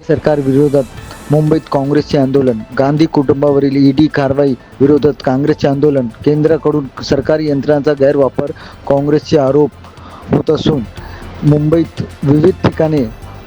सरकार विरोधात मुंबईत काँग्रेसचे आंदोलन गांधी कुटुंबावरील ईडी कारवाई विरोधात काँग्रेसचे आंदोलन केंद्राकडून सरकारी यंत्रणांचा गैरवापर काँग्रेसचे आरोप होत असून मुंबईत विविध ठिकाणी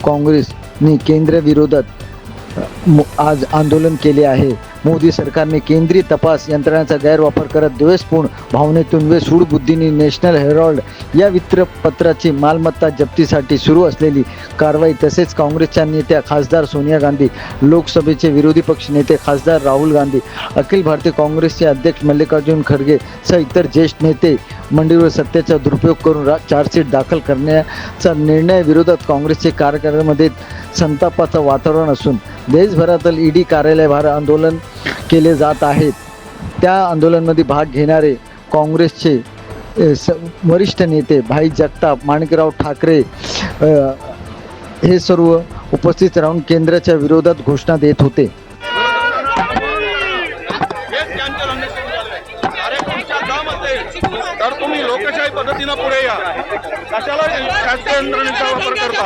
काँग्रेसने केंद्राविरोधात आज आंदोलन केले आहे. मोदी सरकारने केंद्रीय तपास यंत्रणाचा गैरवापर करत द्वेषपूर्ण भावनेतून व सूडबुद्धीने नॅशनल हेरॉल्ड या वृत्तपत्राची मालमत्ता जप्तीसाठी सुरू असलेली कारवाई तसेच काँग्रेसच्या नेत्या खासदार सोनिया गांधी लोकसभेचे विरोधी पक्ष नेते खासदार राहुल गांधी अखिल भारतीय काँग्रेसचे अध्यक्ष मल्लिकार्जुन खरगे सह इतर ज्येष्ठ नेते मंडळीवर सत्तेचा दुरुपयोग करून रा चार्जशीट दाखल करण्याचा निर्णय विरोधात काँग्रेसचे कार्यकर्त्यांमध्ये संतापाचं वातावरण असून देशभरातील ईडी कार्यालयभार आंदोलन केले जात आहेत त्या आंदोलनमध्ये भाग घेणारे काँग्रेसचे स वरिष्ठ नेते भाई जगताप माणिकराव ठाकरे हे सर्व उपस्थित राहून केंद्राच्या विरोधात घोषणा देत होते. लोकशाही पद्धतीनं पुढे या. कशाला शासकीय यंत्रणेचा वापर करता?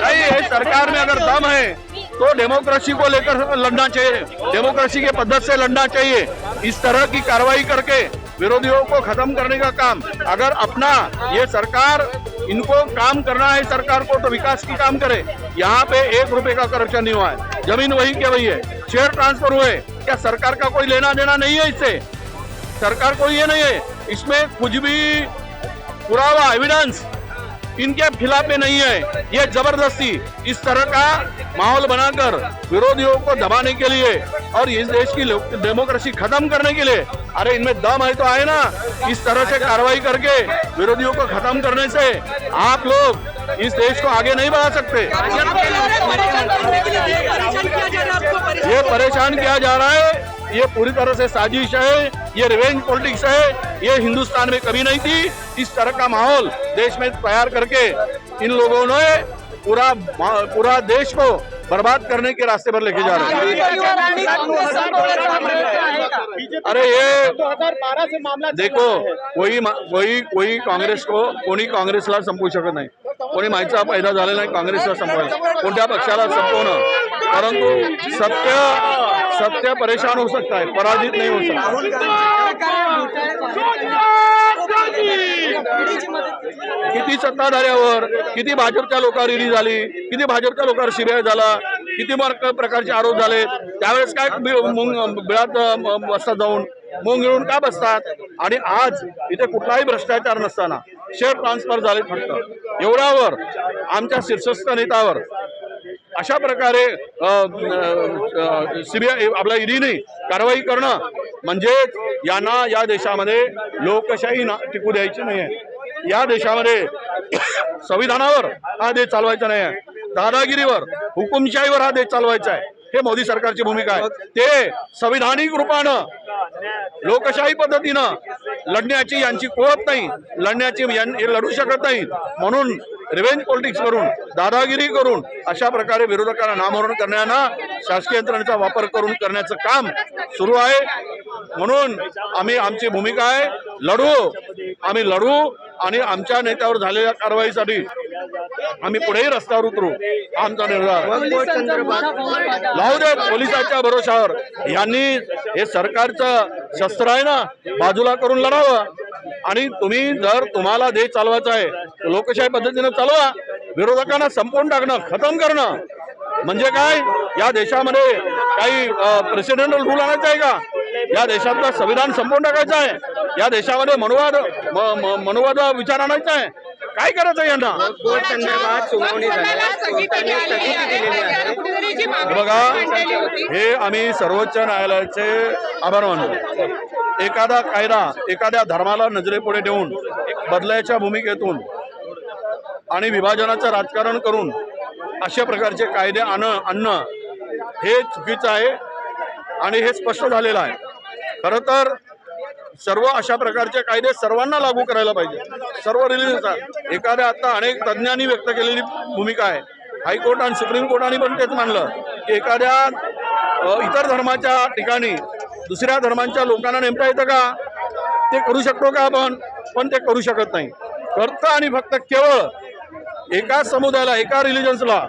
नहीं सरकार में अगर दम है तो डेमोक्रेसी को लेकर लड़ना चाहिए. डेमोक्रेसी के पद्धत से लड़ना चाहिए. इस तरह की कार्रवाई करके विरोधियों को खत्म करने का काम. अगर अपना ये सरकार इनको काम करना है सरकार को तो विकास की काम करे. यहाँ पे एक रुपए का करप्शन नहीं हुआ है. ज़मीन वही क्या वही है. शेयर ट्रांसफ़र हुए. क्या सरकार का कोई लेना देना नहीं है इससे? सरकार को ये नहीं है. इसमें कुछ भी पुरावा एविडेंस इनके खिलाफ में नहीं है। ये ज़बरदस्ती इस तरह का माहौल बनाकर विरोधियों को दबाने के लिए और इस देश की डेमोक्रेसी खत्म करने के लिए। अरे, इनमें दम है तो आए ना। इस तरह से कार्रवाई करके विरोधियों को खत्म करने से आप लोग इस देश को आगे नहीं बढ़ा सकते। ये परेशान किया जा रहा है। ये पूरी तरह से साजिश है। ये रिवेंज पॉलिटिक्स है। ये हिंदुस्तान में कभी नहीं थी। इस तरह का माहौल देश में तैयार करके इन लोगों ने पूरा पूरा देश को बर्बाद करने के रास्ते पर लेके जा रहे हैं। अरे ये देखो कोई कोई कोई काँग्रेस को कोणी काँग्रेसला संपवू शकत नाही। कोणी माहिती पैदा झालेला नाही काँग्रेसला संपवायला कोणत्या पक्षाला संपवणं परंतु सत्य सत्य परेशान हो सकता है पराजित नहीं हो सकता किती सत्ताधाऱ्यावर किती भाजपच्या लोकांवर ईडी झाली किती भाजपच्या लोकांवर सीबीआय झाला किती मार्क प्रकारचे आरोप झाले त्यावेळेस काय बिळात बसतात जाऊन मुंग मिळून का बसतात? आणि आज इथे कुठलाही भ्रष्टाचार नसताना शेअर ट्रान्सफर झाले फक्त. एवढ्यावर आमच्या शीर्षस्थ नेत्यावर अशा प्रकारे सीबीआय आपल्या ईडीने कारवाई करणं म्हणजेच यांना या देशामध्ये लोकशाही ना- टिकू द्यायची नाही आहे. या देशामध्ये संविधानावर हा देश चालवायचा नाही आहे. दादागिरीवर हुकुमशाहीवर हा देश चालवायचा आहे. हे मोदी सरकारची भूमिका आहे. ते संविधानिक रूपानं लोकशाही पद्धतीनं लढण्याची यांची कोप नाही. लढण्याची यां- हे लढू शकत नाही. म्हणून रिव्हेंज पॉलिटिक्स करून दादागिरी करून अशा प्रकारे विरोधकांना नामोहरण करण्याना शासकीय यंत्रणेचा वापर करून करण्याचं काम सुरू आहे. म्हणून आम्ही आमची भूमिका आहे लढू. आम्ही लढू. आणि आमच्या नेत्यावर झालेल्या कारवाईसाठी आम्ही पुढेही रस्त्यावर उतरू आमचा निर्धार. लावू दे पोलिसाच्या भरोशावर यांनी हे सरकारचं शस्त्र आहे ना बाजूला करून लढावं. आणि तुम्ही जर तुम्हाला देश चालवायचा आहे लोकशाही पद्धतीनं चालवा. विरोधकांना संपवून टाकणं खतम करणं. म्हणजे काय या देशामध्ये काही प्रेसिडेंटल रूल आणायचा आहे का? या देशातलं संविधान संपवून टाकायचं आहे. या देशामध्ये मनुवाद मनुवाद विचार आणायचा आहे. काय करायचं आहे यांना? हे बघा हे आम्ही सर्वोच्च न्यायालयाचे आभार मानतो एखादा कायदा एखाद्या धर्माला नजरेपुढे ठेवून बदलायच्या भूमिकेतून आणि विभाजनाचं राजकारण करून अशा प्रकारचे कायदे आण आणणं हे चुकीचं आहे आणि हे स्पष्ट झालेलं आहे. खरं तर सर्व अशा प्रकारचे कायदे सर्वांना लागू करायला पाहिजे. सर्व रिलीज एखाद्या आता अनेक तज्ज्ञांनी व्यक्त केलेली भूमिका आहे. हायकोर्ट आणि सुप्रीम कोर्टाने पण तेच मानलं की एखाद्या इतर धर्माच्या ठिकाणी दुसऱ्या धर्मांच्या लोकांना नेमता येतं का? ते करू शकतो का आपण? पण ते करू शकत नाही. फक्त आणि फक्त केवळ एका समुदायाला एका रिलिजन्सला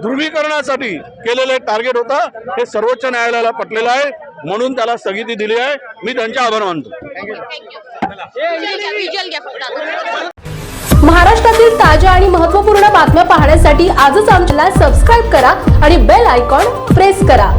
ध्रुवीकरणासाठी केलेलं एक टार्गेट होता हे सर्वोच्च न्यायालयाला पटलेलं आहे. म्हणून त्याला स्थगिती दिली आहे. मी त्यांचे आभार मानतो. महाराष्ट्रातील ताज्या आणि महत्त्वपूर्ण बातम्या पाहण्यासाठी आजच आमच्याला सबस्क्राईब करा आणि बेल आयकॉन प्रेस करा.